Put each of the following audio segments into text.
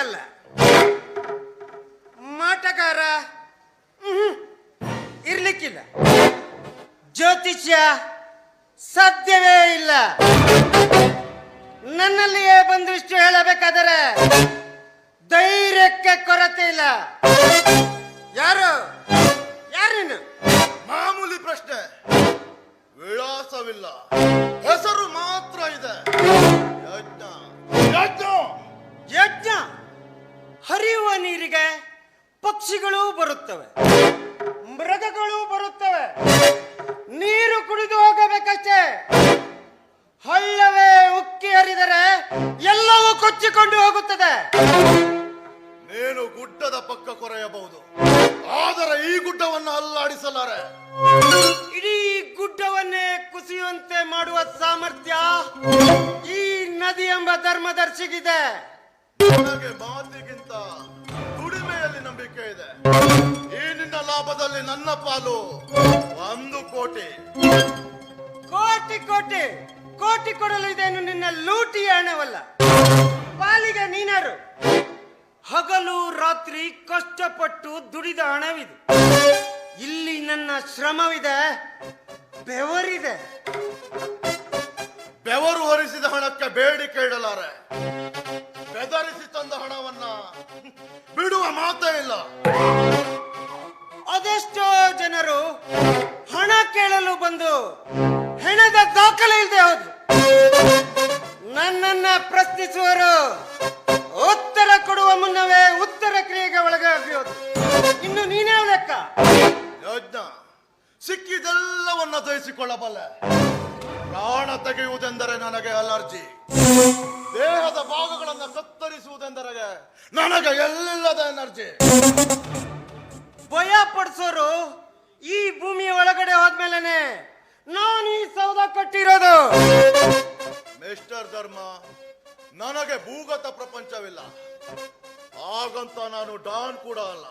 ಅಲ್ಲ. ಮಾಟಗಾರ. ಇರ್ಲಿಕ್ಕಿಲ್ಲ. ಜ್ಯೋತಿಷ್ಯ ಸಾಧ್ಯವೇ ಇಲ್ಲ. ನನ್ನಲ್ಲಿಯೇ ಬಂದಿಷ್ಟು ಹೇಳಬೇಕಾದರೆ ಧೈರ್ಯಕ್ಕೆ ಕೊರತೆ ಇಲ್ಲ. ಯಾರು? ಯಾರು ನೀನು? ಮಾಮೂಲಿ ಪ್ರಶ್ನೆ. ವಿಳಾಸವಿಲ್ಲ. ಹೆಸರು ಮಾತ್ರ ಇದೆ. ಯಜ್ಞ. ಯಜ್ಞ. ಯಜ್ಞ? ಹರಿಯುವ ನೀರಿಗೆ ಪಕ್ಷಿಗಳು ಬರುತ್ತವೆ ಮೃಗಗಳು ಬರುತ್ತವೆ. ನೀರು ಕುಡಿದು ಹೋಗಬೇಕಷ್ಟೇ. ಹಳ್ಳವೇ ಉಕ್ಕಿ ಹರಿದರೆ ಎಲ್ಲವೂ ಕೊಚ್ಚಿಕೊಂಡು ಹೋಗುತ್ತದೆ. ನೀನು ಗುಡ್ಡದ ಪಕ್ಕ ಕೊರೆಯಬಹುದು. ಆದರೆ ಈ ಗುಡ್ಡವನ್ನು ಅಲ್ಲಾಡಿಸಲಾರೆ. ಇಡೀ ಗುಡ್ಡವನ್ನೇ ಕುಸಿಯುವಂತೆ ಮಾಡುವ ಸಾಮರ್ಥ್ಯ ಈ ನದಿ ಎಂಬ ಧರ್ಮದರ್ಶಿಗಿದೆ. ನನಗೆ ಮಾತಿಗಿಂತ ದುಡಿಮೆಯಲ್ಲಿ ನಂಬಿಕೆ ಇದೆ. ಈ ನಿನ್ನ ಲಾಭದಲ್ಲಿ ನನ್ನ ಪಾಲು ಒಂದು ಕೋಟಿ. ಕೋಟಿ ಕೋಟಿ ಕೋಟಿ ಕೊಡಲು ಇದೇನು ನಿನ್ನ ಲೂಟಿ ಹಣವಲ್ಲ? ಪಾಲಿಗೆ ನೀನಾರು. ಹಗಲು ರಾತ್ರಿ ಕಷ್ಟಪಟ್ಟು ದುಡಿದ ಹಣವಿದೆ. ಇಲ್ಲಿ ನನ್ನ ಶ್ರಮವಿದೆ ಬೆವರಿದೆ. ಬೆವರು ಹೊರಿಸಿದ ಹಣಕ್ಕೆ ಬೇಡಿಕೆ ಇಡಲಾರೆ. ಬೆದರಿಸಿ ತಂದ ಹಣವನ್ನ. ಬಿಡುವ ಮಾತೇ ಇಲ್ಲ. ಅದೆಷ್ಟೋ ಜನರು ಹಣ ಕೇಳಲು ಬಂದು ಹೆಣದ ದಾಖಲೆ ಇಲ್ಲದೆ ಹೋದ್ರು. ನನ್ನನ್ನ ಪ್ರಶ್ನಿಸುವರು ಉತ್ತರ ಕೊಡುವ ಮುನ್ನವೇ ಉತ್ತರ ಕ್ರಿಯೆಗೆ ಒಳಗಾಗಿರೋದು ಇನ್ನು ನೀನೇ ಲೆಕ್ಕ? ಯಜ್ಞ. ಸಿಕ್ಕಿದೆಲ್ಲವನ್ನ ತಯಿಸಿಕೊಳ್ಳಬಲ್ಲ ಪ್ರಾಣ ತೆಗೆಯುವುದೆಂದರೆ ನನಗೆ ಅಲರ್ಜಿ. ದೇಹದ ಭಾಗಗಳನ್ನು ಕತ್ತರಿಸುವುದೆಂದರೆ ನನಗೆ ಎಲ್ಲಿಲ್ಲದ ಎನರ್ಜಿ? ಭಯ ಪಡಿಸೋರು ಈ ಭೂಮಿಯ ಒಳಗಡೆ ಹೋದ್ಮೇಲೆನೆ ನಾನು ಈ ಸೌದ ಕಟ್ಟಿರೋದು. ಮಿಸ್ಟರ್ ಧರ್ಮ ನನಗೆ ಭೂಗತ ಪ್ರಪಂಚವಿಲ್ಲ. ಹಾಗಂತ ನಾನು ಡಾನ್ ಕೂಡ ಅಲ್ಲ.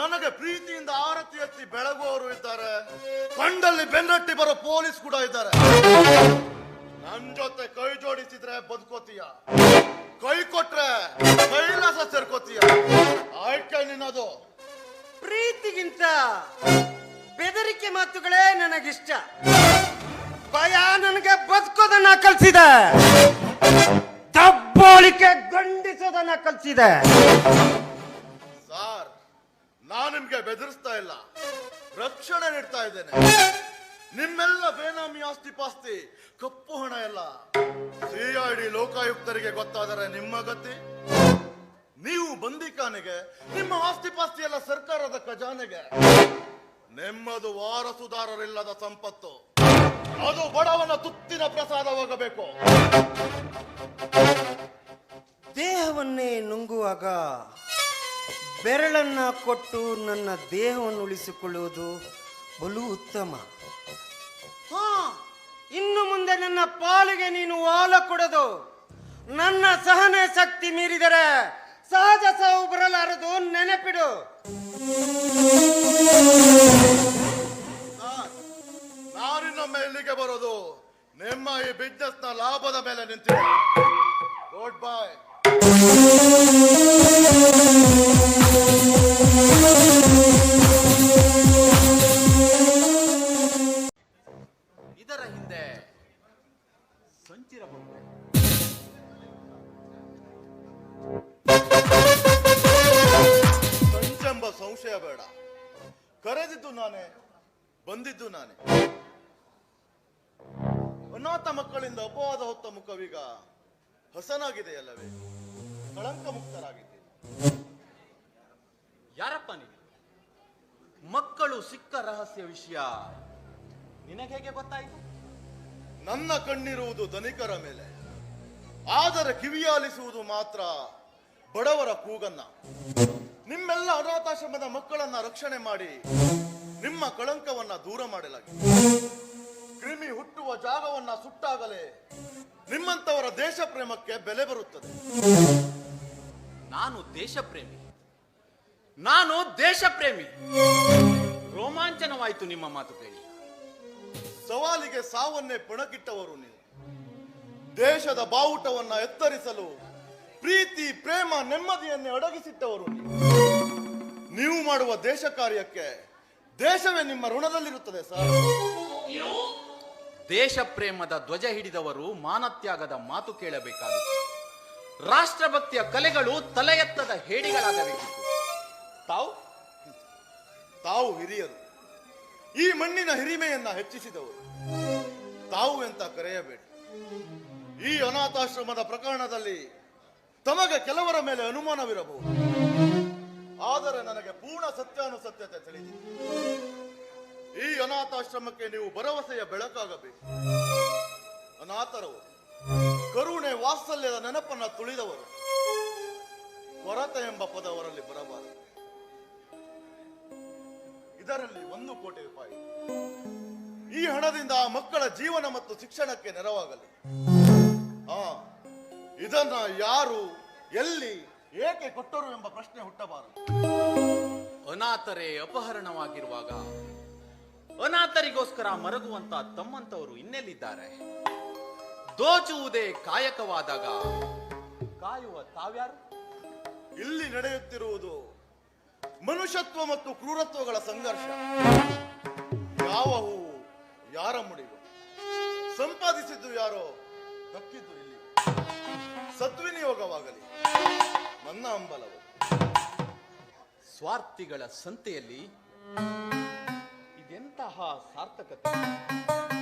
ನನಗೆ ಪ್ರೀತಿಯಿಂದ ಆರತಿ ಎತ್ತಿ ಬೆಳಗುವವರು ಇದ್ದಾರೆ. ಕಂಡಲ್ಲಿ ಬೆನ್ನಟ್ಟಿ ಬರೋ ಪೊಲೀಸ್ ಕೂಡ ಇದ್ದಾರೆ. ನನ್ ಜೊತೆ ಕೈ ಜೋಡಿಸಿದ್ರೆ ಬದುಕೋತೀಯ? ಕೈ ಕೊಟ್ರೆ ಕೈಲಾಸ ಸೇರ್ಕೋತೀಯ? ಆಯ್ಕೆ ನಿನ್ನದು. ಪ್ರೀತಿಗಿಂತ ಬೆದರಿಕೆ ಮಾತುಗಳೇ ನನಗಿಷ್ಟ. ಭಯ ನನಗೆ ಬದುಕೋದನ್ನ ಕಲಿಸಿದೆ. ದಬ್ಬಾಳಿಕೆ ಗಂಡಿಸೋದನ್ನ ಕಲಿಸಿದೆ. ಸಾರ್, ನಾನು ನಿಮ್ಗೆ ಬೆದರಿಸ್ತಾ ಇಲ್ಲ. ರಕ್ಷಣೆ ನೀಡ್ತಾ ಇದ್ದೇನೆ. ನಿಮ್ಮೆಲ್ಲ ಬೇನಾಮಿ ಆಸ್ತಿ ಪಾಸ್ತಿ, ಕಪ್ಪು ಹಣ ಎಲ್ಲ. ಸಿಐಡಿ ಲೋಕಾಯುಕ್ತರಿಗೆ ಗೊತ್ತಾದರೆ ನಿಮ್ಮ ಗತಿ. ನೀವು ಬಂದಿಖಾನೆಗೆ, ನಿಮ್ಮ ಆಸ್ತಿ ಪಾಸ್ತಿ ಎಲ್ಲ ಸರ್ಕಾರದ ಖಜಾನೆಗೆ. ನಿಮ್ಮದು ವಾರಸುದಾರರಿಲ್ಲದ ಸಂಪತ್ತು. ಅದು ಬಡವನ ತುತ್ತಿನ ಪ್ರಸಾದವಾಗಬೇಕು. ದೇಹವನ್ನೇ ನುಂಗುವಾಗ ಬೆರಳನ್ನ ಕೊಟ್ಟು ನನ್ನ ದೇಹವನ್ನು ಉಳಿಸಿಕೊಳ್ಳುವುದು ಬಲು ಉತ್ತಮ. ಹಾ ಇನ್ನು ಮುಂದೆ ನನ್ನ ಪಾಲಿಗೆ ನೀನು ವಾಲ ಕೊಡದು. ನನ್ನ ಸಹನೆ ಶಕ್ತಿ ಮೀರಿದರೆ ಸಹಜ ಸಾವು ಬರಲಾರದು ನೆನಪಿಡು. ನಾರಿನೊಮ್ಮೆ ನಾನಿನ್ನೊಮ್ಮೆ ಇಲ್ಲಿಗೆ ಬರೋದು. ನಿಮ್ಮ ಈ ಬಿಸ್ನೆಸ್ನ ಲಾಭದ ಮೇಲೆ ನಿಂತಿದೆ. ಗುಡ್ ಬಾಯ್ ಬಂದಿದ್ದು ನಾನೇ. ಅನಾಥ ಮಕ್ಕಳಿಂದ ಅಪವಾದ ಹೊತ್ತ ಮುಖವೀಗ ಹಸನಾಗಿದೆಯಲ್ಲವೇ? ಕಳಂಕ ಮುಕ್ತರಾಗಿದ್ದೇನೆ ಯಾರಪ್ಪ ನೀನು? ಮಕ್ಕಳು ಸಿಕ್ಕ ರಹಸ್ಯ ವಿಷಯ ನಿನಗೆ ಹೇಗೆ ಗೊತ್ತಾಯಿತು? ನನ್ನ ಕಣ್ಣಿರುವುದು ಧನಿಕರ ಮೇಲೆ. ಆದರೆ ಕಿವಿಯಾಲಿಸುವುದು ಮಾತ್ರ ಬಡವರ ಕೂಗನ್ನ. ನಿಮ್ಮೆಲ್ಲ ಅನಾಥಾಶ್ರಮದ ಮಕ್ಕಳನ್ನ ರಕ್ಷಣೆ ಮಾಡಿ ನಿಮ್ಮ ಕಳಂಕವನ್ನ ದೂರ ಮಾಡಲಾಗಿದೆ. ಕ್ರಿಮಿ ಹುಟ್ಟುವ ಜಾಗವನ್ನ ಸುಟ್ಟಾಗಲೇ ನಿಮ್ಮಂತವರ ದೇಶ ಪ್ರೇಮಕ್ಕೆ ಬೆಲೆ ಬರುತ್ತದೆ. ನಾನು ದೇಶಪ್ರೇಮಿ. ನಾನು ದೇಶ ಪ್ರೇಮಿ ರೋಮಾಂಚನವಾಯಿತು ನಿಮ್ಮ ಮಾತು ಕೇಳಿ. ಸವಾಲಿಗೆ ಸಾವನ್ನೇ ಪಣಕಿಟ್ಟವರು ನೀವು. ದೇಶದ ಬಾವುಟವನ್ನ ಎತ್ತರಿಸಲು ಪ್ರೀತಿ ಪ್ರೇಮ ನೆಮ್ಮದಿಯನ್ನೇ ಅಡಗಿಸಿಟ್ಟವರು ನೀವು ಮಾಡುವ ದೇಶ ಕಾರ್ಯಕ್ಕೆ ದೇಶವೇ ನಿಮ್ಮ ಋಣದಲ್ಲಿರುತ್ತದೆ ಸರ್. ದೇಶ ಪ್ರೇಮದ ಧ್ವಜ ಹಿಡಿದವರು ಮಾನತ್ಯಾಗದ ಮಾತು ಕೇಳಬೇಕಾಗಿತ್ತು. ರಾಷ್ಟ್ರಭಕ್ತಿಯ ಕಲೆಗಳು ತಲೆ ಎತ್ತದ ಹೇಡಿಗಳಾಗಬೇಕಿತ್ತು. ತಾವು ತಾವು ಹಿರಿಯರು. ಈ ಮಣ್ಣಿನ ಹಿರಿಮೆಯನ್ನ ಹೆಚ್ಚಿಸಿದವರು. ತಾವು ಎಂತ ಕರೆಯಬೇಡಿ. ಈ ಅನಾಥಾಶ್ರಮದ ಪ್ರಕರಣದಲ್ಲಿ ತಮಗೆ ಕೆಲವರ ಮೇಲೆ ಅನುಮಾನವಿರಬಹುದು. ಆದರೆ ನನಗೆ ಪೂರ್ಣ ಸತ್ಯಾನುಸತ್ಯತೆ ತಿಳಿದಿದೆ. ಈ ಅನಾಥಾಶ್ರಮಕ್ಕೆ ನೀವು ಭರವಸೆಯ ಬೆಳಕಾಗಬೇಕು. ಅನಾಥರವರು ಕರುಣೆ ವಾತ್ಸಲ್ಯದ ನೆನಪನ್ನ ತುಳಿದವರು, ಕೊರತೆ ಎಂಬ ಪದವರಲ್ಲಿ ಬರಬಾರದು. ಇದರಲ್ಲಿ ಒಂದು ಕೋಟಿ ರೂಪಾಯಿ. ಈ ಹಣದಿಂದ ಆ ಮಕ್ಕಳ ಜೀವನ ಮತ್ತು ಶಿಕ್ಷಣಕ್ಕೆ ನೆರವಾಗಲಿ. ಆ, ಇದನ್ನ ಯಾರು, ಎಲ್ಲಿ ಏಕೆ ಕೊಟ್ಟರು ಎಂಬ ಪ್ರಶ್ನೆ ಹುಟ್ಟಬಾರದು. ಅನಾಥರೇ ಅಪಹರಣವಾಗಿರುವಾಗ ಅನಾಥರಿಗೋಸ್ಕರ ಮರಗುವಂತ ತಮ್ಮಂತವರು ಇನ್ನೆಲ್ಲಿದ್ದಾರೆ? ದೋಚುವುದೇ ಕಾಯಕವಾದಾಗ ಕಾಯುವ ತಾವ್ಯಾರು? ಇಲ್ಲಿ ನಡೆಯುತ್ತಿರುವುದು ಮನುಷ್ಯತ್ವ ಮತ್ತು ಕ್ರೂರತ್ವಗಳ ಸಂಘರ್ಷ. ಯಾವ ಹೂವು ಯಾರ ಮುಡಿವು ಸಂಪಾದಿಸಿದ್ದು ಯಾರೋ ದಕ್ಕಿದ್ದು ಇಲ್ಲಿ ಸದ್ವಿನಿಯೋಗವಾಗಲಿ ನನ್ನ ಅಂಬಲವು ಸ್ವಾರ್ಥಿಗಳ ಸಂತೆಯಲ್ಲಿ ಇದೆಂತಹ ಸಾರ್ಥಕತೆ?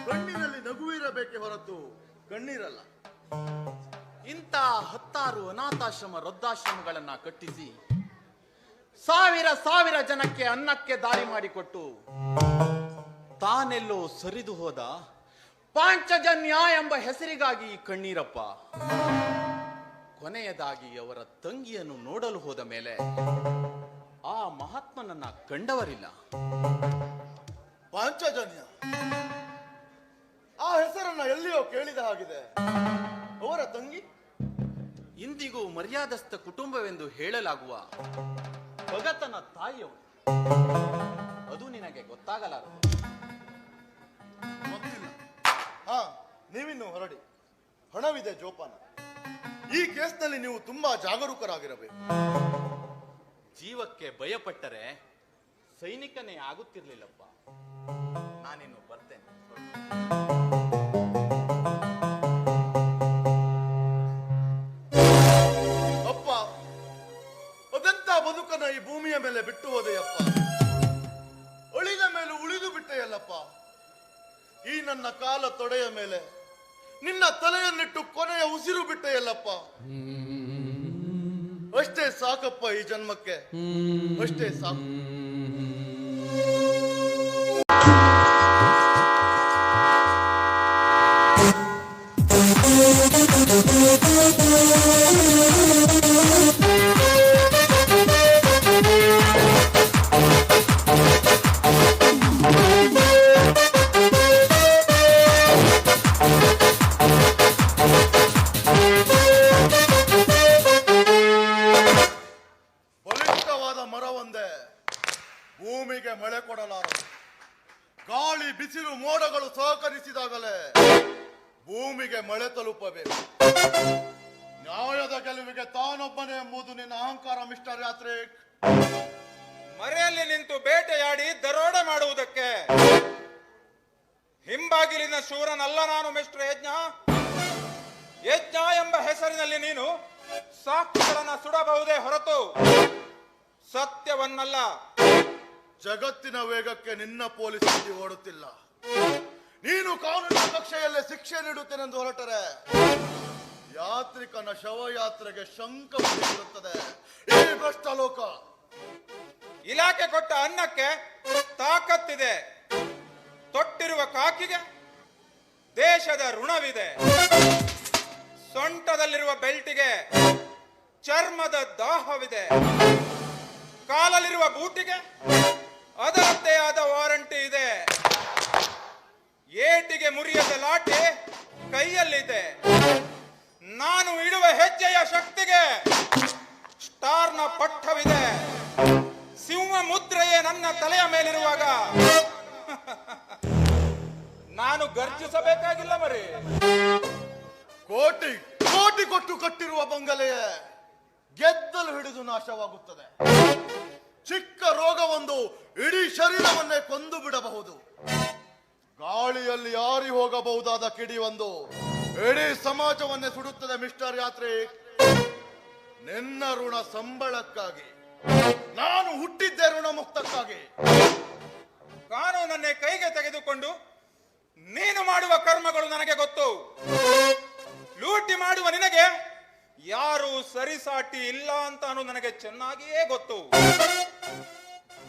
ಕಣ್ಣಿನಲ್ಲಿ ನಗುವಿರಬೇಕೆ ಹೊರತು ಕಣ್ಣೀರಲ್ಲ. ಇಂಥ ಹತ್ತಾರು ಅನಾಥಾಶ್ರಮ, ವೃದ್ಧಾಶ್ರಮಗಳನ್ನ ಕಟ್ಟಿಸಿ ಸಾವಿರ ಸಾವಿರ ಜನಕ್ಕೆ ಅನ್ನಕ್ಕೆ ದಾರಿ ಮಾಡಿಕೊಟ್ಟು ತಾನೆಲ್ಲೋ ಸರಿದು ಹೋದ ಪಾಂಚಜನ್ಯ ಎಂಬ ಹೆಸರಿಗಾಗಿ ಕಣ್ಣೀರಪ್ಪ. ಕೊನೆಯದಾಗಿ ಅವರ ತಂಗಿಯನ್ನು ನೋಡಲು ಹೋದ ಮೇಲೆ ಆ ಮಹಾತ್ಮನನ್ನ ಕಂಡವರಿಲ್ಲ. ಪಾಂಚಜನ್ಯ ಆ ಹೆಸರನ್ನ ಎಲ್ಲಿಯೋ ಕೇಳಿದ ಹಾಗಿದೆ. ಅವರ ತಂಗಿ? ಇಂದಿಗೂ ಮರ್ಯಾದಸ್ಥ ಕುಟುಂಬವೆಂದು ಹೇಳಲಾಗುವ ಭಗತನ ತಾಯಿಯವರು ಅದು ನಿನಗೆ ಗೊತ್ತಾಗಲಾರದು. ಗೊತ್ತಿಲ್ಲ. ಹಾ ನೀವಿನ್ನು ಹೊರಡಿ. ಹಣವಿದೆ ಜೋಪಾನ. ಈ ಕೇಸ್ನಲ್ಲಿ ನೀವು ತುಂಬಾ ಜಾಗರೂಕರಾಗಿರಬೇಕು. ಜೀವಕ್ಕೆ ಭಯಪಟ್ಟರೆ ಸೈನಿಕನೇ ಆಗುತ್ತಿರ್ಲಿಲ್ಲಪ್ಪ. ನಾನಿನ್ನು ಬರ್ತೇನೆ. ಅಪ್ಪ ಅದಂತ ಬದುಕನ್ನ ಈ ಭೂಮಿಯ ಮೇಲೆ ಬಿಟ್ಟು ಹೋದೆಯಪ್ಪ. ಅಳಿದ ಮೇಲೆ ಉಳಿದು ಬಿಟ್ಟೆಯಲ್ಲಪ್ಪ. ಈ ನನ್ನ ಕಾಲ ತೊಡೆಯ ಮೇಲೆ ನಿನ್ನ ತಲೆಯನ್ನಿಟ್ಟು ಕೊನೆಯ ಉಸಿರು ಬಿಟ್ಟೆಯಲ್ಲಪ್ಪ ಅಷ್ಟೇ ಸಾಕಪ್ಪ ಈ ಜನ್ಮಕ್ಕೆ. ಅಷ್ಟೇ ಸಾಕು. ಶೂರನಲ್ಲ ನಾನು ಮಿಸ್ಟರ್ ಯಜ್ಞ. ಯಜ್ಞ ಎಂಬ ಹೆಸರಿನಲ್ಲಿ ನೀನು ಸಾಕ್ಷಿಗಳನ್ನ ಸುಡಬಹುದೇ ಹೊರತು ಸತ್ಯವನ್ನಲ್ಲ. ಜಗತ್ತಿನ ವೇಗಕ್ಕೆ ನಿನ್ನ ಪೊಲೀಸ್ ಓಡುತ್ತಿಲ್ಲ. ನೀನು ಕಾನೂನಿನ ಕಕ್ಷೆಯಲ್ಲೇ ಶಿಕ್ಷೆ ನೀಡುತ್ತೇನೆಂದು ಹೊರಟರೆ. ಯಾತ್ರಿಕನ ಶವಯಾತ್ರೆಗೆ ಶಂಕ ಬರುತ್ತದೆ. ಈ ಭ್ರಷ್ಟ ಲೋಕ. ಇಲಾಖೆ ಕೊಟ್ಟ ಅನ್ನಕ್ಕೆ ತಾಕತ್ತಿದೆ. ತೊಟ್ಟಿರುವ ಕಾಕಿಗೆ ದೇಶದ ಋಣವಿದೆ. ಸೊಂಟದಲ್ಲಿರುವ ಬೆಲ್ಟಿಗೆ ಚರ್ಮದ ದಾಹವಿದೆ. ಕಾಲಲ್ಲಿರುವ ಬೂಟಿಗೆ ಅದರದ್ದೇ ಆದ ವಾರಂಟಿ ಇದೆ. ಏಟಿಗೆ ಮುರಿಯದ ಲಾಠಿ ಕೈಯಲ್ಲಿದೆ. ನಾನು ಇಡುವ ಹೆಜ್ಜೆಯ ಶಕ್ತಿಗೆ ಸ್ಟಾರ್ನ ಪಟ್ಟವಿದೆ ಸಿಂಹ ಮುದ್ರೆಯೇ ನನ್ನ ತಲೆಯ ಮೇಲಿರುವಾಗ. ನಾನು ಗರ್ಜಿಸಬೇಕಾಗಿಲ್ಲ ಮರಿ. ಕೋಟಿ ಕೋಟಿ ಕೊಟ್ಟು ಕಟ್ಟಿರುವ ಬಂಗಲೆಯ ಗೆದ್ದಲು ಹಿಡಿದು ನಾಶವಾಗುತ್ತದೆ. ಚಿಕ್ಕ ರೋಗವೊಂದು ಇಡೀ ಶರೀರವನ್ನೇ ಕೊಂದು ಬಿಡಬಹುದು. ಗಾಳಿಯಲ್ಲಿ ಯಾರಿ ಹೋಗಬಹುದಾದ ಕಿಡಿಯೊಂದು ಇಡೀ ಸಮಾಜವನ್ನೇ ಸುಡುತ್ತದೆ ಮಿಸ್ಟರ್ ಯಾತ್ರಿ. ನಿನ್ನ ಋಣ ಸಂಬಳಕ್ಕಾಗಿ ನಾನು ಹುಟ್ಟಿದ್ದೆ ಋಣ ಮುಕ್ತಕ್ಕಾಗಿ ಕಾನೂನನ್ನೇ ಕೈಗೆ ತೆಗೆದುಕೊಂಡು ನೀನು ಮಾಡುವ ಕರ್ಮಗಳು ನನಗೆ ಗೊತ್ತು. ಲೂಟಿ ಮಾಡುವ ನಿನಗೆ ಯಾರು ಸರಿಸಾಟಿ ಇಲ್ಲ ಅಂತ ನನಗೆ ಚೆನ್ನಾಗಿಯೇ ಗೊತ್ತು.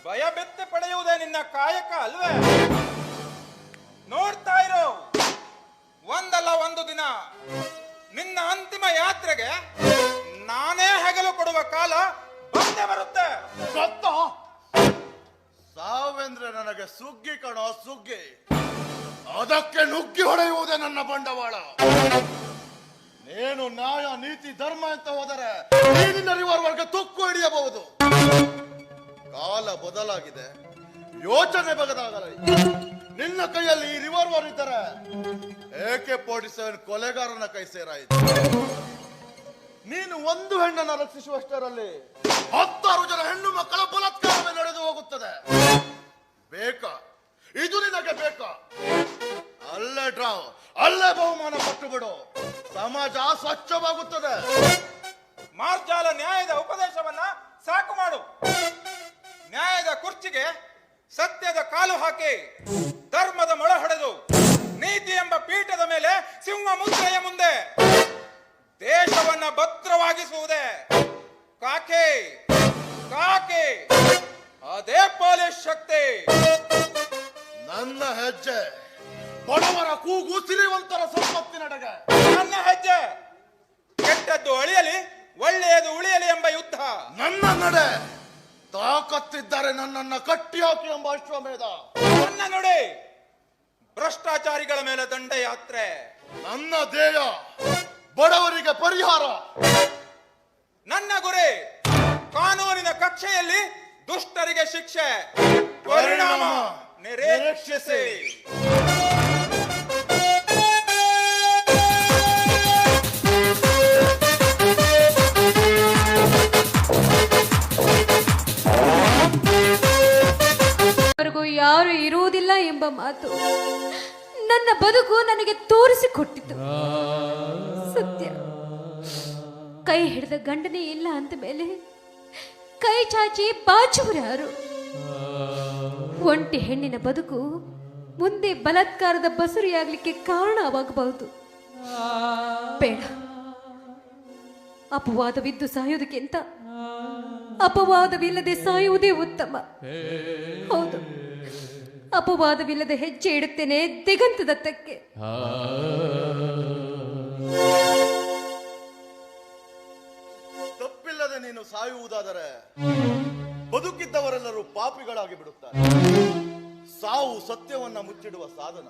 ಭಯ ಬೆತ್ತ ಪಡೆಯುವುದೇ ನಿನ್ನ ಕಾಯಕ ಅಲ್ವೇ? ನೋಡ್ತಾ ಇರೋ. ಒಂದಲ್ಲ ಒಂದು ದಿನ ನಿನ್ನ ಅಂತಿಮ ಯಾತ್ರೆಗೆ ನಾನೇ ಹೆಗಲು ಕೊಡುವ ಕಾಲ ಬಂದೇ ಬರುತ್ತೆ. ಸತ್ತ ಸಾವೆಂದ್ರೆ ನನಗೆ ಸುಗ್ಗಿ ಕಣೋ, ಸುಗ್ಗಿ. ಅದಕ್ಕೆ ನುಗ್ಗಿ ಹೊಡೆಯುವುದೇ ನನ್ನ ಬಂಡವಾಳ. ನೀನು ನ್ಯಾಯ, ನೀತಿ, ಧರ್ಮ ಅಂತ ಹೋದರೆ ನೀನಿನ ವರ್ಗ ತುಕ್ಕು ಹಿಡಿಯಬಹುದು. ಕಾಲ ಬದಲಾಗಿದೆ. ಯೋಚನೆ ಬದಲಾಗಲಿ ನಿನ್ನ ಕೈಯಲ್ಲಿ ಈ ರಿವಾಲ್ವರ್ ಇದ್ದರೆ ಏಕೆ ಫೋರ್ಟಿ ಸೆವೆನ್ ಕೊಲೆಗಾರನ ಕೈ ಸೇರಾಯಿತು? ನೀನು ಒಂದು ಹೆಣ್ಣನ್ನು ರಕ್ಷಿಸುವಷ್ಟರಲ್ಲಿ ಹತ್ತಾರು ಜನ ಹೆಣ್ಣು ಮಕ್ಕಳ ಬಲಾತ್ಕಾರವೇ ನಡೆದು ಹೋಗುತ್ತದೆ. ಬೇಕಾ? ಇದು ನಿನಗೆ ಬೇಕಾ? ಅಲ್ಲೇ ಡ್ರಾವ್ ಅಲ್ಲೇ ಬಹುಮಾನ ಕೊಟ್ಟು ಬಿಡು. ಸಮಾಜ ಸ್ವಚ್ಛವಾಗುತ್ತದೆ. ಮಾರ್ಜಾಲ ನ್ಯಾಯದ ಉಪದೇಶವನ್ನ ಸಾಕು ಮಾಡು. ನ್ಯಾಯದ ಕುರ್ಚಿಗೆ ಸತ್ಯದ ಕಾಲು ಹಾಕಿ, ಧರ್ಮದ ಮೊಳ ಹೊಡೆದು, ನೀತಿ ಎಂಬ ಪೀಠದ ಮೇಲೆ ಸಿಂಹ ಮುದ್ರೆಯ ಮುಂದೆ, ದೇಶವನ್ನ ಭದ್ರವಾಗಿಸುವುದೇ. ಕಾಕೆ ಕಾಕೆ, ಅದೇ ಪೊಲೀಸ್ ಶಕ್ತಿ. ನನ್ನ ಹೆಜ್ಜೆ. ಬಡವರ ಕೂಗು ಸಿರಿವಂತರ ಸಂಪತ್ತಿನಡೆಗೆ ನನ್ನ ಹೆಜ್ಜೆ. ಕೆಟ್ಟದ್ದು ಅಳಿಯಲಿ, ಒಳ್ಳೆಯದು ಉಳಿಯಲಿ ಎಂಬ ಯುದ್ಧ. ನನ್ನ ನಡೆ. ತಾಕತ್ತಿದ್ದರೆ ನನ್ನನ್ನ ಕಟ್ಟಿ ಹಾಕಿ ಎಂಬ ಅಶ್ವಮೇಧ. ನನ್ನ ನಡೆ. ಭ್ರಷ್ಟಾಚಾರಿಗಳ ಮೇಲೆ ದಂಡಯಾತ್ರೆ. ನನ್ನ ದೇಹ ಬಡವರಿಗೆ ಪರಿಹಾರ. ನನ್ನ ಗುರಿ. ಕಾನೂನಿನ ಕಕ್ಷೆಯಲ್ಲಿ ದುಷ್ಟರಿಗೆ ಶಿಕ್ಷೆ. ಪರಿಣಾಮ. ನಿರೀಕ್ಷಿಸಿ. ಯಾರು ಇರುವುದಿಲ್ಲ ಎಂಬ ಮಾತು ನನ್ನ ಬದುಕು ನನಗೆ ತೋರಿಸಿಕೊಟ್ಟಿತು. ಸತ್ಯ. ಕೈ ಹಿಡಿದ ಗಂಡನೇ ಇಲ್ಲ ಅಂತ ಮೇಲೆ ಕೈ ಚಾಚಿ ಬಾಚುವರು ಯಾರು ಒಂಟಿ ಹೆಣ್ಣಿನ ಬದುಕು ಮುಂದೆ ಬಲತ್ಕಾರದ ಬಸುರಿಯಾಗಲಿಕ್ಕೆ ಕಾರಣವಾಗಬಹುದು. ಬೇಡ. ಅಪವಾದವಿದ್ದು ಸಾಯೋದಕ್ಕಿಂತ ಅಪವಾದವಿಲ್ಲದೆ ಸಾಯುವುದೇ ಉತ್ತಮ. ಹೌದು. ಅಪವಾದವಿಲ್ಲದೆ ಹೆಜ್ಜೆ ಇಡುತ್ತೇನೆ ದಿಗಂತದತ್ತಕ್ಕೆ ತಪ್ಪಿಲ್ಲದೆ ನೀನು ಸಾಯುವುದಾದರೆ ಬದುಕಿದ್ದವರೆಲ್ಲರೂ ಪಾಪಿಗಳಾಗಿ ಬಿಡುತ್ತಾರೆ. ಸಾವು ಸತ್ಯವನ್ನ ಮುಚ್ಚಿಡುವ ಸಾಧನ.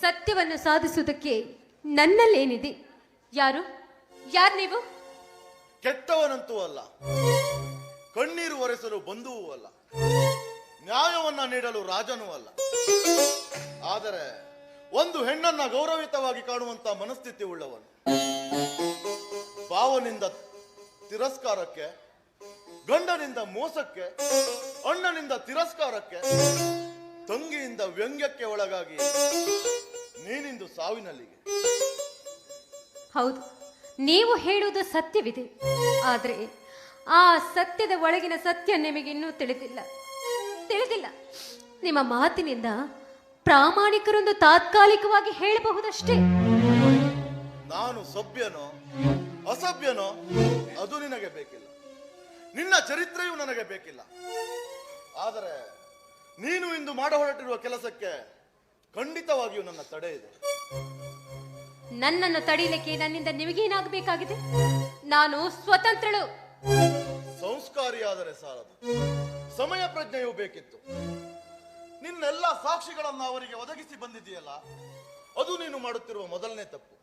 ಸತ್ಯವನ್ನು ಸಾಧಿಸುವುದಕ್ಕೆ ನನ್ನಲ್ಲೇನಿದೆ. ಯಾರು? ಯಾರು ನೀವು? ಕೆಟ್ಟವನಂತೂ ಅಲ್ಲ ಕಣ್ಣೀರು ಒರೆಸಲು ಬಂಧುವೂ ಅಲ್ಲ ನ್ಯಾಯವನ್ನ ನೀಡಲು ರಾಜನೂ ಅಲ್ಲ. ಆದರೆ ಒಂದು ಹೆಣ್ಣನ್ನ ಗೌರವಿತವಾಗಿ ಕಾಣುವಂತ ಮನಸ್ಥಿತಿ ಉಳ್ಳವನು. ಭಾವನಿಂದ ತಿರಸ್ಕಾರಕ್ಕೆ ಗಂಡನಿಂದ ಮೋಸಕ್ಕೆ ಅಣ್ಣನಿಂದ ತಿರಸ್ಕಾರಕ್ಕೆ ತಂಗಿಯಿಂದ ವ್ಯಂಗ್ಯಕ್ಕೆ ಒಳಗಾಗಿ ನೀನಿಂದು ಸಾವಿನಲ್ಲಿಗೆ. ಹೌದು ನೀವು ಹೇಳುವುದು ಸತ್ಯವಿದೆ. ಆದರೆ ಆ ಸತ್ಯದ ಒಳಗಿನ ಸತ್ಯ ನಿಮಗೆ ಇನ್ನೂ ತಿಳಿದಿಲ್ಲ. ತಿಳಿದಿಲ್ಲ. ನಿಮ್ಮ ಮಾತಿನಿಂದ ಪ್ರಾಮಾಣಿಕರೊಂದು ತಾತ್ಕಾಲಿಕವಾಗಿ ಹೇಳಬಹುದಷ್ಟೇ? ನಾನು ಸಭ್ಯನೋ ಅಸಭ್ಯನೋ ಅದು ನಿನಗೆ ಬೇಕಿಲ್ಲ. ನಿನ್ನ ಚರಿತ್ರೆಯೂ ನನಗೆ ಬೇಕಿಲ್ಲ. ಆದರೆ ನೀನು ಇಂದು ಮಾಡ ಹೊರಟಿರುವ ಕೆಲಸಕ್ಕೆ ಖಂಡಿತವಾಗಿಯೂ ನನ್ನ ತಡೆ ಇದೆ. ನನ್ನನ್ನು ತಡೀಲಿಕ್ಕೆ ನನ್ನಿಂದ ನಿಮಗೇನಾಗಬೇಕಾಗಿದೆ? ನಾನು ಸ್ವತಂತ್ರಳು. ಸಂಸ್ಕಾರಿಯಾದರೆ ಸಾಲದು. ಸಮಯ ಪ್ರಜ್ಞೆಯೂ ಬೇಕಿತ್ತು. ನಿನ್ನೆಲ್ಲ ಸಾಕ್ಷಿಗಳನ್ನು ಅವರಿಗೆ ಒದಗಿಸಿ ಬಂದಿದೆಯಲ್ಲ ಅದು ನೀನು ಮಾಡುತ್ತಿರುವ ಮೊದಲನೇ ತಪ್ಪು.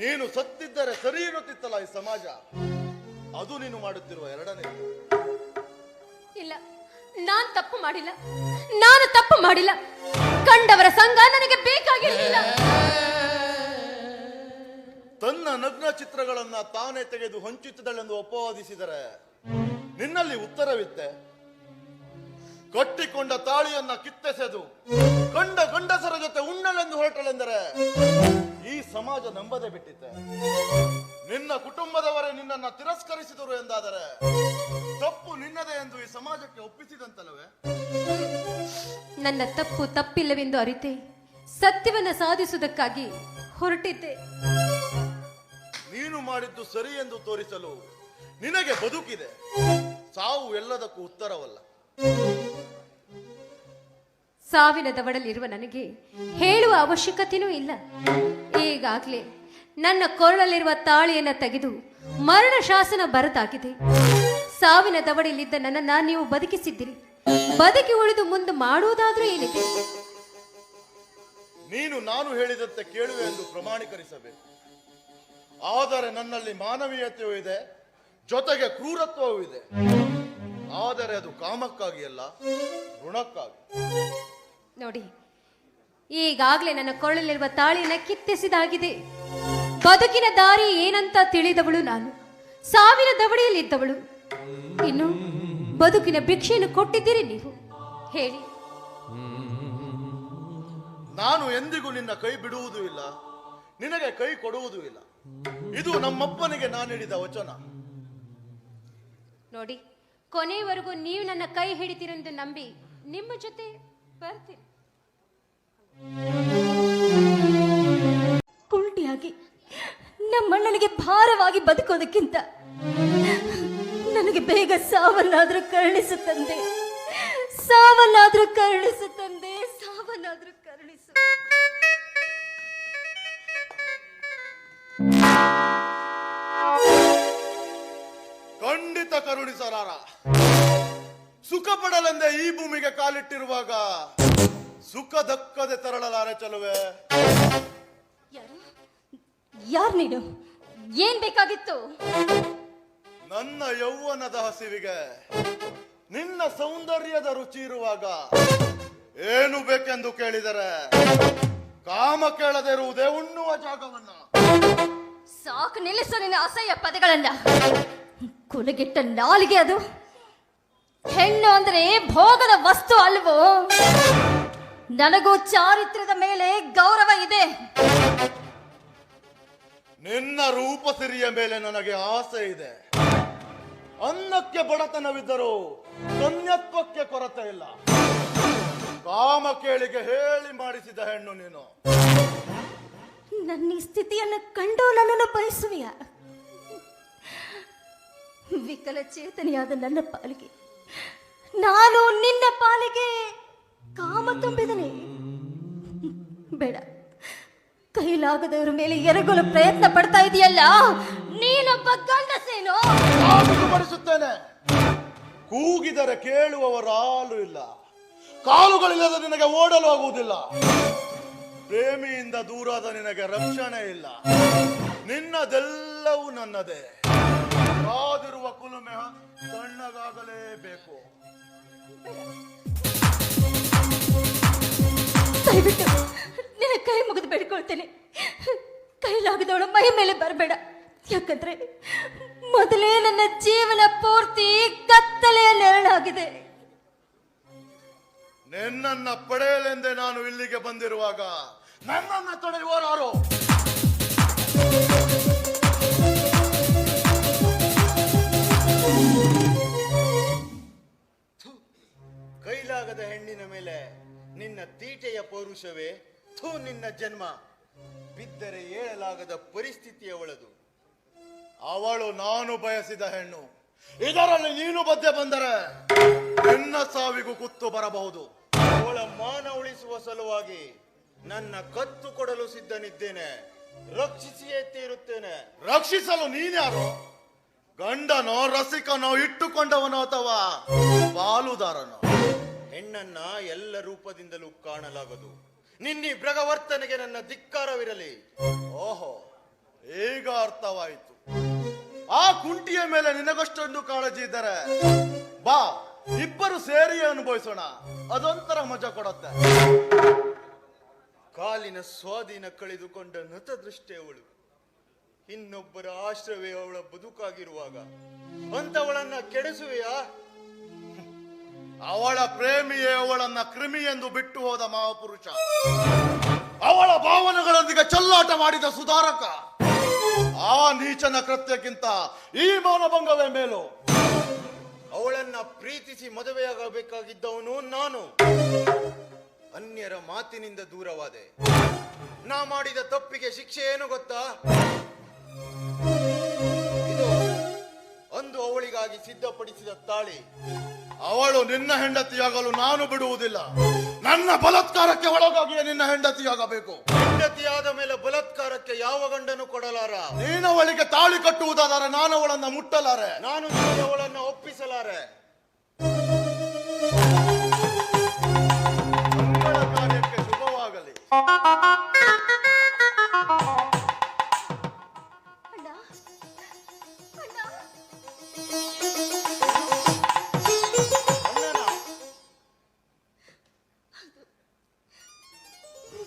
ನೀನು ಸತ್ತಿದ್ದರೆ ಸರಿ ಇರುತ್ತಿತ್ತಲ್ಲ ಈ ಸಮಾಜ. ಅದು ನೀನು ಮಾಡುತ್ತಿರುವ ಎರಡನೇ ಇಲ್ಲ ನಾನ್ ತಪ್ಪು ಮಾಡಿಲ್ಲ. ನಾನು ತಪ್ಪು ಮಾಡಿಲ್ಲ. ಕಂಡವರ ಸಂಘ ನನಗೆ ಬೇಕಾಗಿರಲಿಲ್ಲ. ತನ್ನ ನಗ್ನ ಚಿತ್ರಗಳನ್ನ ತಾನೇ ತೆಗೆದು ಹಂಚುತ್ತಿದ್ದಳೆಂದು ಅಪವಾದಿಸಿದರೆ ನಿನ್ನಲ್ಲಿ ಉತ್ತರವಿತ್ತೆ. ಕಟ್ಟಿಕೊಂಡ ತಾಳಿಯನ್ನ ಕಿತ್ತೆಸೆದು ಕಂಡ ಗಂಡಸರ ಜೊತೆ ಉಣ್ಣಲೆಂದು ಹೊರಟಳೆಂದರೆ ಈ ಸಮಾಜ ನಂಬದೆ ಬಿಟ್ಟಿತ್ತೆ. ನಿನ್ನ ಕುಟುಂಬದವರೇ ನಿನ್ನನ್ನು ತಿರಸ್ಕರಿಸಿದರು ಎಂದಾದರೆ ತಪ್ಪು ನಿನ್ನದೇ ಎಂದು ಈ ಸಮಾಜಕ್ಕೆ ಒಪ್ಪಿಸಿದಂತಲ್ಲವೇ? ನನ್ನ ತಪ್ಪು ತಪ್ಪಿಲ್ಲವೆಂದು ಅರಿತೆ ಸತ್ಯವನ್ನ ಸಾಧಿಸುವುದಕ್ಕಾಗಿ ಹೊರಟಿದ್ದೆ. ನೀನು ಮಾಡಿದ್ದು ಸರಿ ಎಂದು ತೋರಿಸಲು ನಿನಗೆ ಬದುಕಿದೆ. ಸಾವು ಎಲ್ಲದಕ್ಕೂ ಉತ್ತರವಲ್ಲ. ಸಾವಿನ ದವಡಲ್ಲಿರುವ ನನಗೆ ಹೇಳುವ ಅವಶ್ಯಕತೆಯೂ ಇಲ್ಲ. ಈಗಾಗಲೇ ನನ್ನ ಕೊರಳಲ್ಲಿರುವ ತಾಳಿಯನ್ನ ತೆಗೆದು ಮರಣ ಶಾಸನ ಬರದಾಗಿದೆ. ಸಾವಿನ ದವಡಿಯಲ್ಲಿದ್ದ ನನ್ನನ್ನ ನೀವು ಬದುಕಿಸಿದ್ದೀರಿ. ಬದುಕಿ ಉಳಿದು ಮುಂದೆ ಮಾಡುವುದಾದ್ರೂ ಏನಿದೆ? ನೀನು ನಾನು ಹೇಳಿದಂತೆ ಕೇಳುವೆ ಎಂದು ಪ್ರಮಾಣೀಕರಿಸಬೇಕು. ಆದರೆ ನನ್ನಲ್ಲಿ ಮಾನವೀಯತೆಯೂ ಇದೆ ಜೊತೆಗೆ ಕ್ರೂರತ್ವವೂ ಇದೆ. ಆದರೆ ಅದು ಕಾಮಕ್ಕಾಗಿ ಅಲ್ಲ ಋಣಕ್ಕಾಗಿ. ನೋಡಿ ಈಗಾಗಲೇ ನನ್ನ ಕೊರಳಲ್ಲಿರುವ ತಾಳಿಯನ್ನ ಕಿತ್ತೆಸಿದಾಗಿದೆ. ಬದುಕಿನ ದಾರಿ ಏನಂತ ತಿಳಿದವಳು ನಾನು. ಸಾವಿನ ದವಡೆಯಲ್ಲಿದ್ದವಳು. ಇನ್ನು ಬದುಕಿನ ಭಿಕ್ಷೆಯನ್ನು ಕೊಟ್ಟಿದ್ದೀರಿ ನೀವು. ಹೇಳಿ. ನಾನು ಎಂದಿಗೂ ನಿನ್ನ ಕೈ ಬಿಡುವುದೂ ಇಲ್ಲ. ನಿನಗೆ ಕೈ ಕೊಡುವುದೂ ಇಲ್ಲ. ಇದು ನಮ್ಮಪ್ಪನಿಗೆ ನಾನು ಹೇಳಿದ ವಚನ. ನೋಡಿ ಕೊನೆಯವರೆಗೂ ನೀವು ನನ್ನ ಕೈ ಹಿಡಿತೀರೆಂದು ನಂಬಿ ನಿಮ್ಮ ಜೊತೆ ಬರ್ತೀನಿ. ಕುಂಟಿಯಾಗಿ ನಮ್ಮಣ್ಣನಿಗೆ ಭಾರವಾಗಿ ಬದುಕೋದಕ್ಕಿಂತ ನನಗೆ ಬೇಗ ಸಾವನ್ನಾದ್ರೂ ಕರುಣಿಸು ತಂದೆ ಸಾವನ್ನಾದ್ರೂ ಕರುಣಿಸು ತಂದೆ ಸಾವನ್ನಾದ್ರೂ ಕರುಣಿಸು. ಖಂಡಿತ ಕರುಣಿಸಲಾರ ಸುಖ ಪಡಲೆಂದೇ ಈ ಭೂಮಿಗೆ ಕಾಲಿಟ್ಟಿರುವಾಗ ಸುಖ ದಕ್ಕದೆ ತರಳಲಾರೆ ಚಲುವೆ. ಯಾರು ನೀನು? ಏನ್ ಬೇಕಾಗಿತ್ತು? ನನ್ನ ಯೌವನದ ಹಸಿವಿಗೆ ನಿನ್ನ ಸೌಂದರ್ಯದ ರುಚಿ ಇರುವಾಗ ಏನು ಬೇಕೆಂದು ಕೇಳಿದರೆ ಕಾಮ ಕೇಳದೆ ಇರುವುದೇ ಉಣ್ಣುವ ಜಾಗವನ್ನ. ಸಾಕು ನಿಲ್ಲಿಸು ನಿನ್ನ ಅಸಹ್ಯ ಪದಗಳನ್ನ. ಕೊನೆಗೆಟ್ಟ ನಾಲಿಗೆ ಅದು. ಹೆಣ್ಣು ಅಂದ್ರೆ ಭೋಗದ ವಸ್ತು ಅಲ್ವೋ? ನನಗೂ ಚಾರಿತ್ರ್ಯದ ಮೇಲೆ ಗೌರವ ಇದೆ. ನಿನ್ನ ರೂಪ ಸಿರಿಯ ಮೇಲೆ ನನಗೆ ಆಸೆ ಇದೆ. ಅನ್ನಕ್ಕೆ ಬಡತನವಿದ್ದರೂ ಕನ್ಯತ್ವಕ್ಕೆ ಕೊರತೆ ಇಲ್ಲ. ಕಾಮ ಕೇಳಿಗೆ ಹೇಳಿ ಮಾಡಿಸಿದ ಹೆಣ್ಣು ನೀನು. ನನ್ನ ಸ್ಥಿತಿಯನ್ನು ಕಂಡು ನನ್ನನ್ನು ಬಯಸುವೆಯ? ವಿಕಲಚೇತನಿಯಾದ ನನ್ನ ಪಾಲಿಗೆ. ನಾನು ನಿನ್ನ ಪಾಲಿಗೆ ಕಾಮ ತುಂಬಿದನೆ. ಬೇಡ. ಕೈಲಾಗದವರ ಮೇಲೆ ಎರಗಲು ಪ್ರಯತ್ನ ಪಡ್ತಾ ಇದೆಯಲ್ಲ? ನೀನೊಬ್ಬ ಗಂಡಸೇನೋ? ಬಡಿಸುತ್ತೇನೆ. ಕೂಗಿದರೆ ಕೇಳುವವರಾಲು ಇಲ್ಲ. ಕಾಲುಗಳಿಲ್ಲದ ನಿನಗೆ ಓಡಲು ಆಗುವುದಿಲ್ಲ. ಪ್ರೇಮಿಯಿಂದ ದೂರಾದ ನಿನಗೆ ರಕ್ಷಣೆ ಇಲ್ಲ. ನಿನ್ನದೆಲ್ಲವೂ ನನ್ನದೇ. ಕಾದಿರುವ ಕುಲುಮೆ ತಣ್ಣಗಾಗಲೇಬೇಕು. ದಯವಿಟ್ಟು ನಿನ್ನ ಕೈ ಮುಗಿದು ಬೇಡ್ಕೊಳ್ತೇನೆ. ಕೈಲಾಗದವಳು ಮೈ ಮೇಲೆ ಬರಬೇಡ. ಯಾಕಂದ್ರೆ ಮೊದಲೇ ನನ್ನ ಜೀವನ ಪೂರ್ತಿ ಕತ್ತಲೆಯ ನೆರಳಾಗಿದೆ. ನಿನ್ನನ್ನ ಪಡೆಯಲೆಂದೇ ನಾನು ಇಲ್ಲಿಗೆ ಬಂದಿರುವಾಗ ನನ್ನನ್ನ ತಡೆಯುವರಾರು ಕೈಲಾಗದ ಹೆಣ್ಣಿನ ಮೇಲೆ ನಿನ್ನ ತೀಟೆಯ ಪೌರುಷವೇ, ಥೂ ನಿನ್ನ ಜನ್ಮ. ಬಿದ್ದರೆ ಏಳಲಾಗದ ಪರಿಸ್ಥಿತಿಯವಳದು ಅವಳು ನಾನು ಬಯಸಿದ ಹೆಣ್ಣು. ಇದರಲ್ಲಿ ನೀನು ಬದ್ದೆ ಬಂದರೆ ನಿನ್ನ ಸಾವಿಗೂ ಕುತ್ತು ಬರಬಹುದು. ಅವಳ ಮಾನ ಉಳಿಸುವ ಸಲುವಾಗಿ ನನ್ನ ಕತ್ತು ಕೊಡಲು ಸಿದ್ಧನಿದ್ದೇನೆ. ರಕ್ಷಿಸಿಯೇ ತೀರುತ್ತೇನೆ. ರಕ್ಷಿಸಲು ನೀನ್ಯಾರು? ಗಂಡನೋ ರಸಿಕನೋ ಇಟ್ಟುಕೊಂಡವನೋ ಅಥವಾ ಪಾಲುದಾರನೋ? ಹೆಣ್ಣನ್ನ ಎಲ್ಲ ರೂಪದಿಂದಲೂ ಕಾಣಲಾಗದು. ನಿನ್ನಿ ಭ್ರಗವರ್ತನೆಗೆ ನನ್ನ ಧಿಕ್ಕಾರವಿರಲಿ. ಓಹೋ, ಈಗ ಅರ್ಥವಾಯಿತು. ಆ ಕುಂಟಿಯ ಮೇಲೆ ನಿನಗಷ್ಟೊಂದು ಕಾಳಜಿ ಇದ್ದಾರೆ, ಬಾ, ಇಬ್ಬರು ಸೇರಿ ಅನುಭವಿಸೋಣ. ಅದೊಂಥರ ಮಜಾ ಕೊಡತ್ತೆ. ಕಾಲಿನ ಸ್ವಾಧೀನ ಕಳೆದುಕೊಂಡ ನತದೃಷ್ಟೇ ಅವಳು. ಇನ್ನೊಬ್ಬರ ಆಶ್ರಯವೇ ಅವಳ ಬದುಕಾಗಿರುವಾಗ ಅಂತವಳನ್ನ ಕೆಡಿಸುವೆಯಾ? ಅವಳ ಪ್ರೇಮಿಯೇ ಅವಳನ್ನ ಕ್ರಿಮಿ ಎಂದು ಬಿಟ್ಟು ಹೋದ ಮಹಾಪುರುಷ. ಅವಳ ಭಾವನೆಗಳೊಂದಿಗೆ ಚಲ್ಲಾಟ ಮಾಡಿದ ಸುಧಾರಕ. ಆ ನೀಚನ ಕೃತ್ಯಕ್ಕಿಂತ ಈ ಮೌನಭಂಗವೇ ಮೇಲು. ಅವಳನ್ನ ಪ್ರೀತಿಸಿ ಮದುವೆಯಾಗಬೇಕಾಗಿದ್ದವನು ನಾನು. ಅನ್ಯರ ಮಾತಿನಿಂದ ದೂರವಾದೆ. ನಾ ಮಾಡಿದ ತಪ್ಪಿಗೆ ಶಿಕ್ಷೆ ಏನು ಗೊತ್ತಾ? ಅಂದು ಅವಳಿಗಾಗಿ ಸಿದ್ಧಪಡಿಸಿದ ತಾಳಿ ಅವಳು ನಿನ್ನ ಹೆಂಡತಿಯಾಗಲು ನಾನು ಬಿಡುವುದಿಲ್ಲ. ನನ್ನ ಬಲತ್ಕಾರಕ್ಕೆ ಒಳಗಾಗಿಯೇ ನಿನ್ನ ಹೆಂಡತಿಯಾಗಬೇಕು. ಹೆಂಡತಿಯಾದ ಮೇಲೆ ಬಲತ್ಕಾರಕ್ಕೆ ಯಾವ ಗಂಡನು ಕೊಡಲಾರ? ನೀನು ಅವಳಿಗೆ ತಾಳಿ ಕಟ್ಟುವುದಾದರೆ ನಾನು ಅವಳನ್ನ ಮುಟ್ಟಲಾರೆ. ನಾನು ನಿನಗೆ ಅವಳನ್ನ ಒಪ್ಪಿಸಲಾರೆ. ಮಂಗಳ ಕಾರ್ಯಕ್ಕೆ ಶುಭವಾಗಲಿ.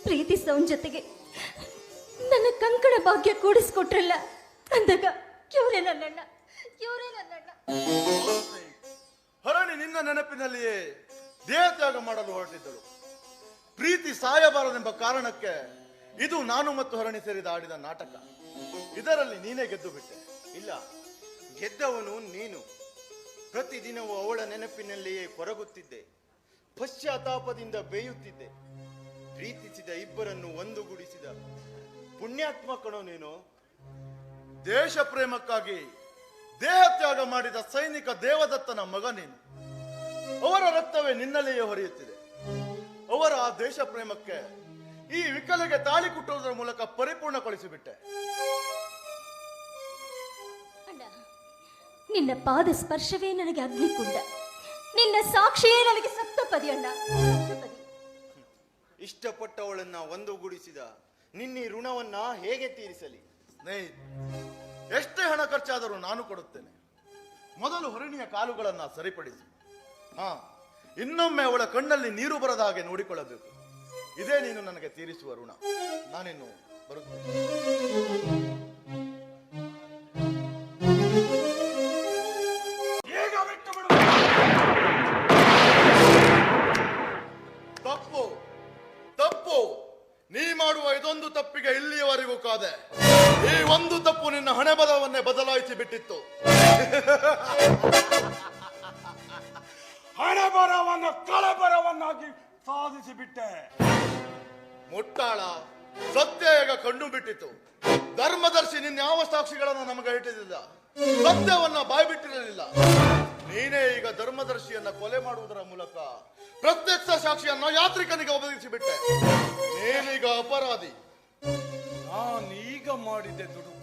ಪ್ರೀತಿಸೋನ್ ಜೊತೆಗೆ ನನ್ನ ಕಂಕಣ ಭಾಗ್ಯ ಕೂಡಿಸ್ಕೊಟ್ರಲ್ಲ ಅಂದಾಗ ಇವರೇ ನನ್ನಣ್ಣ ಇವರೇ ನನ್ನಣ್ಣ. ಹರಣಿ ನಿನ್ನ ನೆನಪಿನಲ್ಲಿಯೇ ದೇಹತ್ಯಾಗ ಮಾಡಲು ಹೊರಟಿದ್ದಳು. ಪ್ರೀತಿ ಸಾಯಬಾರದೆಂಬ ಕಾರಣಕ್ಕೆ ಇದು ನಾನು ಮತ್ತು ಹರಣಿ ಸೇರಿದ ಆಡಿದ ನಾಟಕ. ಇದರಲ್ಲಿ ನೀನೇ ಗೆದ್ದು ಬಿಟ್ಟೆ. ಇಲ್ಲ ಗೆದ್ದವನು ನೀನು. ಪ್ರತಿದಿನವೂ ಅವಳ ನೆನಪಿನಲ್ಲಿಯೇ ಕೊರಗುತ್ತಿದ್ದೆ. ಪಶ್ಚಾತ್ತಾಪದಿಂದ ಬೇಯುತ್ತಿದ್ದೆ. ಪ್ರೀತಿಸಿದ ಇಬ್ಬರನ್ನು ಒಂದುಗೂಡಿಸಿದ. ಪುಣ್ಯಾತ್ಮ ಕಣೋ ನೀನು. ದೇಶ ಪ್ರೇಮಕ್ಕಾಗಿ ದೇಹ ತ್ಯಾಗ ಮಾಡಿದ ಸೈನಿಕ ದೇವದತ್ತನ ಮಗ ನೀನು. ಅವರ ರಕ್ತವೇ ನಿನ್ನಲ್ಲಿಯೇ ಹೊರೆಯುತ್ತಿದೆ. ಅವರ ಆ ದೇಶ ಪ್ರೇಮಕ್ಕೆ ಈ ವಿಕಲೆಗೆ ತಾಳಿ ಕುಟ್ಟುವುದರ ಮೂಲಕ ಪರಿಪೂರ್ಣಗೊಳಿಸಿಬಿಟ್ಟೆ. ನಿನ್ನ ಪಾದ ಸ್ಪರ್ಶವೇ ನನಗೆ ಅಗ್ನಿಕುಂಡ. ನಿನ್ನ ಸಾಕ್ಷಿಯೇ ನನಗೆ ಸಪ್ತಪದಿ ಅಣ್ಣ. ಇಷ್ಟಪಟ್ಟವಳನ್ನ ಒಂದುಗೂಡಿಸಿದ, ನಿನ್ನ ಋಣವನ್ನ ಹೇಗೆ ತೀರಿಸಲಿ? ಸ್ನೇಹಿತ ಎಷ್ಟೇ ಹಣ ಖರ್ಚಾದರೂ ನಾನು ಕೊಡುತ್ತೇನೆ. ಮೊದಲು ಹೊರಣಿಯ ಕಾಲುಗಳನ್ನ ಸರಿಪಡಿಸಿ. ಹಾ, ಇನ್ನೊಮ್ಮೆ ಅವಳ ಕಣ್ಣಲ್ಲಿ ನೀರು ಬರದ ಹಾಗೆ ನೋಡಿಕೊಳ್ಳಬೇಕು. ಇದೇ ನೀನು ನನಗೆ ತೀರಿಸುವ ಋಣ. ನಾನಿನ್ನು ಬರುತ್ತೇನೆ. ತಪ್ಪಿಗೆ ಇಲ್ಲಿಯವರೆಗೂ ಕಾದೆ. ಈ ಒಂದು ತಪ್ಪು ನಿನ್ನ ಹಣೆ ಬಲವನ್ನೇ ಬದಲಾಯಿಸಿ ಬಿಟ್ಟಿತ್ತು. ಹಣೆ ಬರವನ್ನು ಕಳೆಬರವನ್ನಾಗಿ ಸಾಧಿಸಿ ಬಿಟ್ಟೆ. ಮುಟ್ಟಾಳ ಸತ್ಯ ಈಗ ಕಂಡು ಬಿಟ್ಟಿತು? ಧರ್ಮದರ್ಶಿ ನಿನ್ನ ಯಾವ ಸಾಕ್ಷಿಗಳನ್ನು ನಮಗೆ ಇಟ್ಟಿದ್ದಿಲ್ಲ ಸತ್ಯವನ್ನ ಬಾಯ್ಬಿಟ್ಟಿರಲಿಲ್ಲ. ನೀನೇ ಈಗ ಧರ್ಮದರ್ಶಿಯನ್ನ ಕೊಲೆ ಮಾಡುವುದರ ಮೂಲಕ ಪ್ರತ್ಯಕ್ಷ ಸಾಕ್ಷಿಯನ್ನ ಯಾತ್ರಿಕನಿಗೆ ಒದಗಿಸಿ ಬಿಟ್ಟೆ. ನೀನೀಗ ಅಪರಾಧಿ. ನಾನೀಗ ಮಾಡಿದೆ ದುಡುಕು!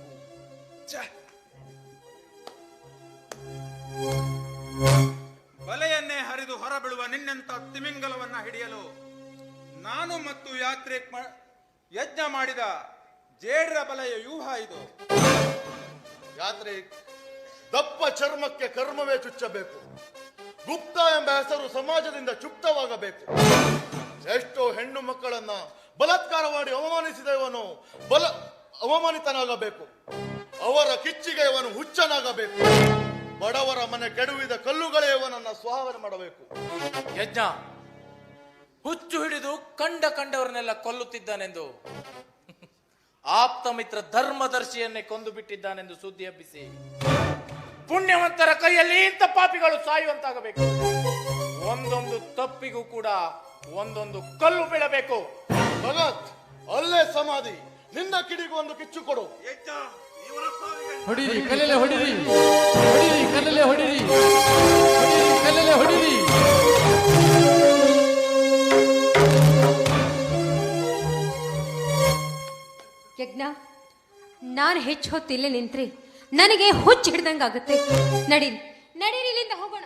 ಬಲೆಯನ್ನೇ ಹರಿದು ಹೊರಬೀಳುವ ನಿನ್ನಂತ ತಿಮಿಂಗಲವನ್ನ ಹಿಡಿಯಲು ನಾನು ಮತ್ತು ಯಾತ್ರೆ ಯಜ್ಞ ಮಾಡಿದ ಜೇಡ್ರ ಬಲೆಯ ವ್ಯೂಹ ಇದು. ಯಾತ್ರೆ ದಪ್ಪ ಚರ್ಮಕ್ಕೆ ಕರ್ಮವೇ ಚುಚ್ಚಬೇಕು. ಗುಪ್ತ ಎಂಬ ಹೆಸರು ಸಮಾಜದಿಂದ ಚುಪ್ತವಾಗಬೇಕು. ಎಷ್ಟೋ ಹೆಣ್ಣು ಮಕ್ಕಳನ್ನ ಬಲಾತ್ಕಾರ ಮಾಡಿ ಅವಮಾನಿಸಿದವನು ಬಲ ಅವಮಾನಿತನಾಗಬೇಕು. ಅವರ ಕಿಚ್ಚಿಗೆ ಇವನು ಹುಚ್ಚನಾಗಬೇಕು. ಬಡವರ ಮನೆ ಕೆಡುವಿದ ಕಲ್ಲುಗಳೇ ಇವನನ್ನ ಸ್ವಾಹನ ಮಾಡಬೇಕು. ಯಜ್ಞ, ಹುಚ್ಚು ಹಿಡಿದು ಕಂಡ ಕಂಡವರನ್ನೆಲ್ಲ ಕೊಲ್ಲುತ್ತಿದ್ದಾನೆಂದು. ಆಪ್ತ ಮಿತ್ರ ಧರ್ಮದರ್ಶಿಯನ್ನೇ ಕೊಂದು ಬಿಟ್ಟಿದ್ದಾನೆಂದು ಸುದ್ದಿ ಹಬ್ಬಿಸಿ. ಪುಣ್ಯವಂತರ ಕೈಯಲ್ಲಿ ಇಂಥ ಪಾಪಿಗಳು ಸಾಯುವಂತಾಗಬೇಕು. ಒಂದೊಂದು ತಪ್ಪಿಗೂ ಕೂಡ ಒಂದೊಂದು ಕಲ್ಲು ಬೀಳಬೇಕು. ಭಗತ್ ಅಲ್ಲೇ ಸಮಾಧಿ. ನಿನ್ನ ಕಿಡಿಗೂ ಒಂದು ಕಿಚ್ಚು ಕೊಡು. ಹೊಡಿರಿ ಕಲ್ಲಲೆ ಹೊಡಿರಿ. ಹೊಡಿರಿ ಕಲ್ಲಲೆ ಹೊಡಿರಿ. ಹೊಡಿರಿ ಕಲ್ಲಲೆ ಹೊಡಿರಿ. ಯಜ್ಞ ನಾನು ಹೆಚ್ಚು ಹೊತ್ತು ಇಲ್ಲೇ ನಿಂತ್ರಿ. ನನಗೆ ಹುಚ್ಚು ಹಿಡ್ದಂಗಾಗುತ್ತೆ ನಡೀರಿ ನಡೀರಿ ಇಲ್ಲಿಂದ ಹೋಗೋಣ.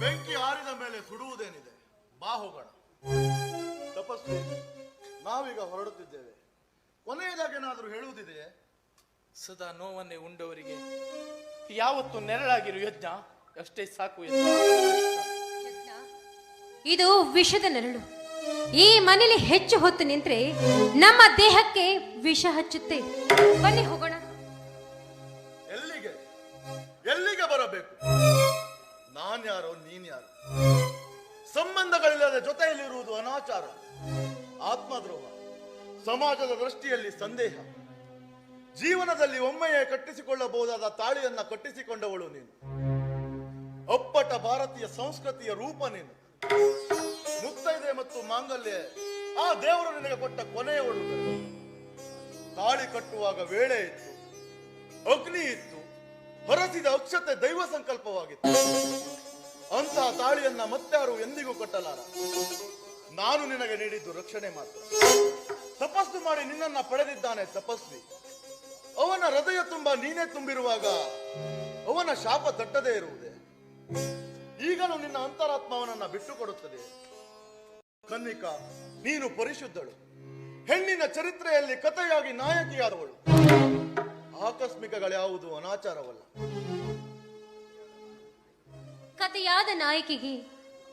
ಬೆಂಕಿ ಆರಿದ ಮೇಲೆ ಸುಡುವುದೇನಿದೆ? ಬಾ ಹೋಗೋಣ. ತಪಸ್ವಿ ನಾವೀಗ ಹೊರಡುತ್ತಿದ್ದೇವೆ. ಕೊನೆಯದಾಗೇನಾದರೂ ಹೇಳುವುದಿದೆಯೇ? ಸದಾ ನೋವನ್ನೇ ಉಂಡವರಿಗೆ ಯಾವತ್ತು ನೆರಳಾಗಿರು ಯಜ್ಞ. ಅಷ್ಟೇ ಸಾಕು ಯಜ್ಞ. ಇದು ವಿಷದ ನೆರಳು. ಈ ಮನೇಲಿ ಹೆಚ್ಚು ಹೊತ್ತು ನಿಂತ್ರೆ ನಮ್ಮ ದೇಹಕ್ಕೆ ವಿಷ ಹಚ್ಚುತ್ತೆ. ಬನ್ನಿ ಹೋಗೋಣ. ಎಲ್ಲಿಗೆ? ಎಲ್ಲಿಗೆ ಬರಬೇಕು? ನಾನ್ಯಾರೋ ನೀನ್ಯಾರು? ಸಂಬಂಧಗಳಿಲ್ಲದ ಜೊತೆಯಲ್ಲಿರುವುದು ಅನಾಚಾರ. ಆತ್ಮದ್ರೋಹ, ಸಮಾಜದ ದೃಷ್ಟಿಯಲ್ಲಿ ಸಂದೇಹ, ಜೀವನದಲ್ಲಿ ಒಮ್ಮೆಯೇ ಕಟ್ಟಿಸಿಕೊಳ್ಳಬಹುದಾದ ತಾಳಿಯನ್ನ ಕಟ್ಟಿಸಿಕೊಂಡವಳು ನೀನು. ಅಪ್ಪಟ ಭಾರತೀಯ ಸಂಸ್ಕೃತಿಯ ರೂಪ ನೀನು. ಮುತ್ತೈದೆ ಮತ್ತು ಮಾಂಗಲ್ಯ, ಆ ದೇವರು ನಿನಗೆ ಕೊಟ್ಟ ಕೊನೆಯ ತಾಳಿ ಕಟ್ಟುವಾಗ ವೇಳೆ ಇತ್ತು, ಅಗ್ನಿ ಇತ್ತು, ಹೊರಸಿದ ಅಕ್ಷತೆ ದೈವ ಸಂಕಲ್ಪವಾಗಿತ್ತು. ಅಂತಹ ತಾಳಿಯನ್ನ ಮತ್ತಾರು ಎಂದಿಗೂ ಕಟ್ಟಲಾರ. ನಾನು ನಿನಗೆ ನೀಡಿದ್ದು ರಕ್ಷಣೆ ಮಾತ್ರ. ತಪಸ್ಸು ಮಾಡಿ ನಿನ್ನನ್ನ ಪಡೆದಿದ್ದಾನೆ ತಪಸ್ವಿ. ಅವನ ಹೃದಯ ತುಂಬ ನೀನೇ ತುಂಬಿರುವಾಗ ಅವನ ಶಾಪ ತಟ್ಟದೇ ಇರುವುದೇ. ಈಗಲೂ ನಿನ್ನ ಅಂತರಾತ್ಮವನನ್ನ ಬಿಟ್ಟು ಕೊಡುತ್ತದೆ ಕನ್ನಿಕಾ, ನೀನು ಪರಿಶುದ್ಧಳು. ಹೆಣ್ಣಿನ ಚರಿತ್ರೆಯಲ್ಲಿ ಕಥೆಯಾಗಿ ನಾಯಕಿಯಾದವಳು. ಆಕಸ್ಮಿಕಗಳ್ಯಾವುದು ಅನಾಚಾರವಲ್ಲ. ಕಥೆಯಾದ ನಾಯಕಿಗೆ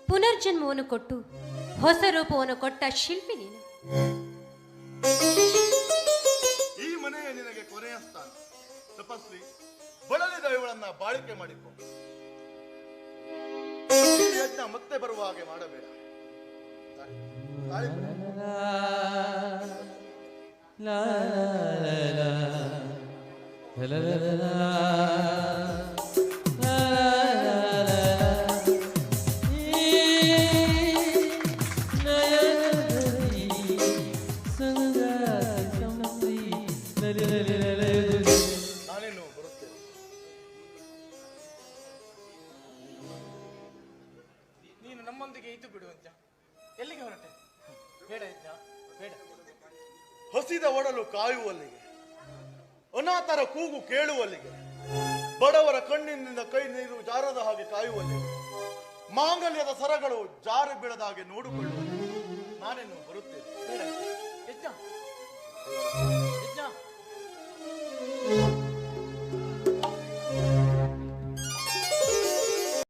ಪುನರ್ಜನ್ಮವನ್ನು ಕೊಟ್ಟು ಹೊಸ ರೂಪವನ್ನು ಕೊಟ್ಟ ಶಿಲ್ಪಿ ನೀನು ಈ ಮನೆಯ ನಿನಗೆ ಕೊನೆಯ ಸ್ಥಾನ ತಪಸ್ವಿ ಬಳಲಿದ ಇವಳನ್ನ ಬಾಳಿಕೆ ಮಾಡಿಕೊ ಈ ಯಜ್ಞ ಮತ್ತೆ ಬರುವ ಹಾಗೆ ಮಾಡಬೇಡ ತಾಳಿ- ಸರಗಳು ಜಾರು ಬೀಳದಾಗೆ ನೋಡಿಕೊಳ್ಳುವ ನಾನೇನು ಬರುತ್ತೇನೆ.